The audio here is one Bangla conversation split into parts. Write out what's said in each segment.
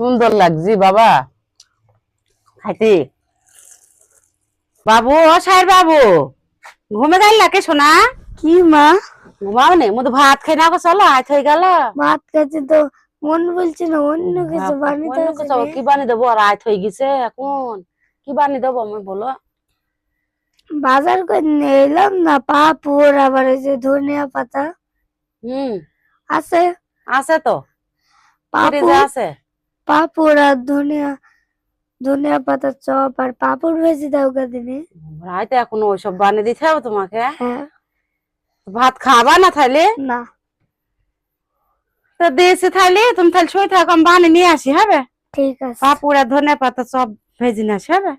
সুন্দর লাগছে বাবা। খাইতে। বাবু ও সাহেব বাবু ঘুমে কে শোনা কি মা? ঘুমাও নে মতো ভাত খাই না চলো হয়ে গেল। ভাত খেতে তো মন বলছে না অন্য কিছু বানিয়ে কি বানিয়ে দেবো? রাত হয়ে গেছে এখন। কি বানিয়ে দেবো আমি বলো? বাজার করে নিয়ে এলাম না পাপড় আবার এই যে ধনিয়া পাতা। হুম। আছে? আছে তো। আছে। পাপড় আর ধনিয়া ধনিয়া পাতা চপ আর পাপড় ভেজে দাও দিনে। রাইতে এখন ওইসব বানিয়ে দিতে হবে তোমাকে হ্যাঁ? ভাত খাবা না তাহলে না। তো তাহলে তুমি তাহলে শুয়ে থাকো আমি বানিয়ে নিয়ে আসি হবে? ঠিক আছে। পাপুড়া ধনে পাতা সব ভেজে নিয়ে আসি হবে?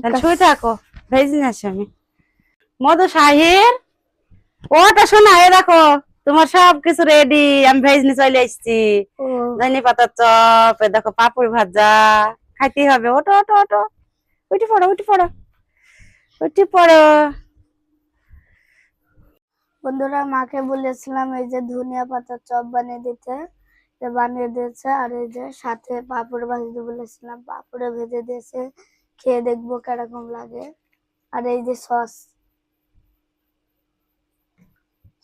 তাহলে শুয়ে থাকো ভেজে নিয়ে আসি আমি। মধু শাহির ওটা শোনা এ দেখো। তোমার সব কিছু রেডি আমি ভেজ নিয়ে চলে এসেছি ও। ধনে পাতার চপ দেখো পাপড় ভাজা খাইতে হবে। ওটো ওটো ওটো উঠি পড়ো উঠি পড়ো। উঠি পড়ো। বন্ধুরা মাকে বলেছিলাম এই যে ধনিয়া পাতার চপ বানিয়ে দিতে। বানিয়ে দিয়েছে আর এই যে সাথে পাপড় ভাজতে বলেছিলাম। পাপড়ে ভেজে দিয়েছে খেয়ে দেখব কীরকম লাগে। আর এই যে সস।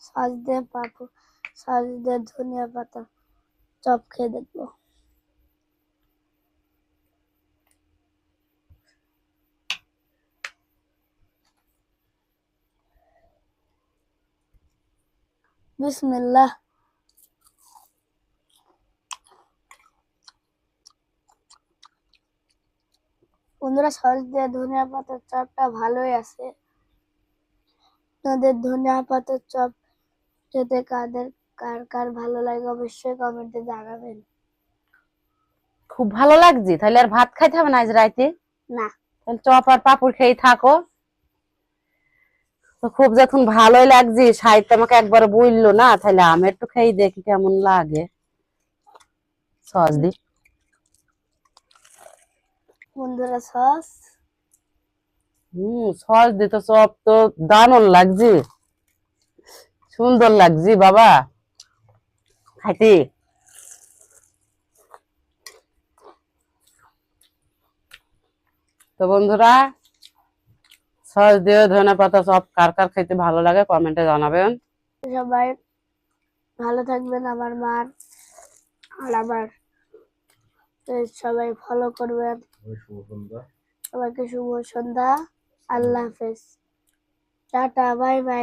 সস দিয়ে পাপড় সস দিয়ে ধনিয়া পাতা, চপ খেয়ে দেখব। বিসমিল্লাহ। বন্ধুরা সস দিয়ে ধনিয়া পাতার চপটা ভালোই আছে। আপনাদের ধনিয়া পাতার চপ খেতে কাদের কার কার ভালো লাগে অবশ্যই কমেন্টে জানাবেন। খুব ভালো লাগছে তাহলে আর ভাত খাইতে হবে না আজ রাইতে? না। তাহলে চপ আর পাপড় খেয়ে থাকো। তো খুব যখন ভালোই লাগছে সাহিত্য আমাকে একবার বলল না তাহলে আমি একটু খেয়ে দেখি কেমন লাগে। সস দি। বন্ধুরা সস? হম সস দি তো চপ তো দারুণ লাগছে। সুন্দর লাগছে বাবা। খাইতে। তো বন্ধুরা সস দিয়ে ধনে পাতা সব কার কার খেতে ভালো লাগে কমেন্টে জানাবেন। সবাই ভালো থাকবেন আমার মার আর আমার সবাই ফলো করবেন। সবাইকে শুভ সন্ধ্যা। আল্লাহ হাফেজ। Tata bye bye.